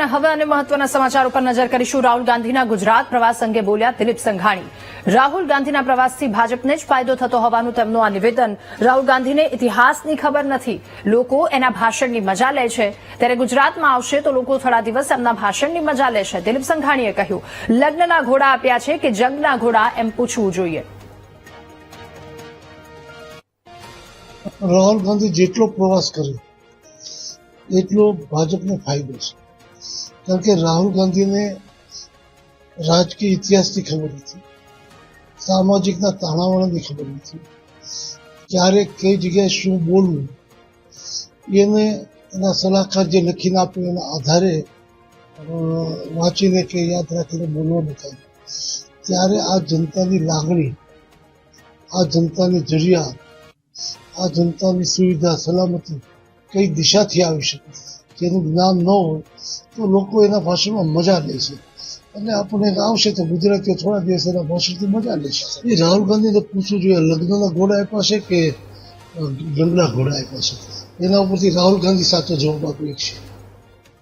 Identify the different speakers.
Speaker 1: હવે અને મહત્વના સમાચાર ઉપર નજર કરીશું. રાહુલ ગાંધીના ગુજરાત પ્રવાસ અંગે બોલ્યા દિલીપ સંઘાણી. રાહુલ ગાંધીના પ્રવાસથી ભાજપને જ ફાયદો થતો હોવાનું તેમનું આ નિવેદન. રાહુલ ગાંધીને ઇતિહાસની ખબર નથી. લોકો એના ભાષણની મજા લે છે. ત્યારે ગુજરાતમાં આવશે તો લોકો થોડા દિવસ એમના ભાષણની મજા લેશે. દિલીપ સંઘાણીએ કહ્યું, લગ્નના ઘોડા આપ્યા છે કે જંગના ઘોડા એમ પૂછવું જોઈએ.
Speaker 2: રાહુલ ગાંધી જેટલો પ્રવાસ કર્યો એટલો ભાજપને ફાયદો છે. કારણ કે રાહુલ ગાંધીને રાજકીય ઇતિહાસની ખબર નથી સામાજિકના તાણાવાણાની ખબર નથી ક્યારે કઈ જગ્યાએ શું બોલવું એને એના સલાહકાર જે લખીને આપ્યું એના આધારે વાંચીને કે યાદ રાખીને બોલવાનું થાય ત્યારે આ જનતાની લાગણી આ જનતાની જરૂરિયાત આ જનતાની સુવિધા સલામતી કઈ દિશાથી આવી શકે જેનું જ્ઞાન ન હોય, તો લોકો એના ભાષણમાં મજા લે છે. અને આપણને આવશે તો ગુજરાતીઓ થોડા દિવસ એના ભાષણથી મજા લે છે. એ રાહુલ ગાંધીને પૂછવું જોઈએ, લગ્નના ઘોડા આપ્યા છે કે ગંગના ઘોડા આપ્યા છે? એના ઉપરથી રાહુલ ગાંધી સાચો જવાબ આપ્યો છે.